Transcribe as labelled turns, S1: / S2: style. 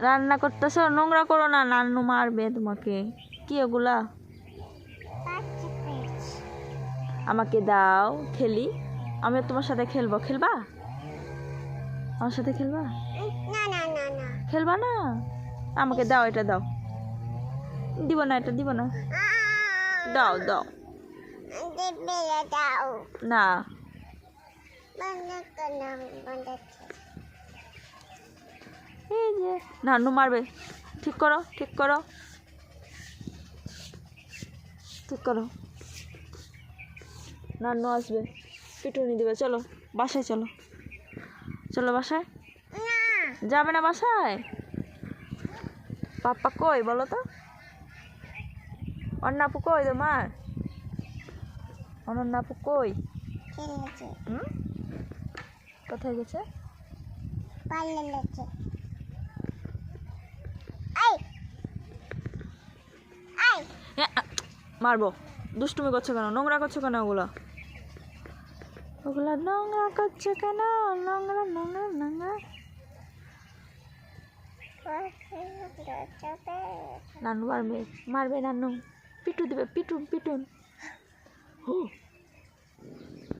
S1: রান্না করতেছো? নোংরা করো না, নান্নু মারবে তোমাকে। কি ওগুলা? আমাকে দাও, খেলি। আমি তোমার সাথে খেলব। খেলবা? আমার সাথে খেলবা? খেলবা না? আমাকে দাও, এটা দাও। দিব না, এটা দিব না। দাও দাও। না। নান্নু মারবে। ঠিক করো ঠিক করো। ঠিক করো। নান্নু আসবে। পিটুনি দিবে। চলো বাসায় চলো। চলো বাসায়? যাবে না বাসায়? পাপ্পা কই বলো তো? অন্নাপু কই তোমার? অনন্যাপু কই? হুম? কোথায় গেছে?
S2: পাল্লেছে আই
S1: মারবো। দুষ্টুমি করছ কেন? নোংরা করছ কেন ওগুলো? ওগুলো নোংরা করছ কেন? নোংরা নোংরা নোংরা। নানু মারবে মারবে নানু। পিটু দিবে পিটুন পিটুন হু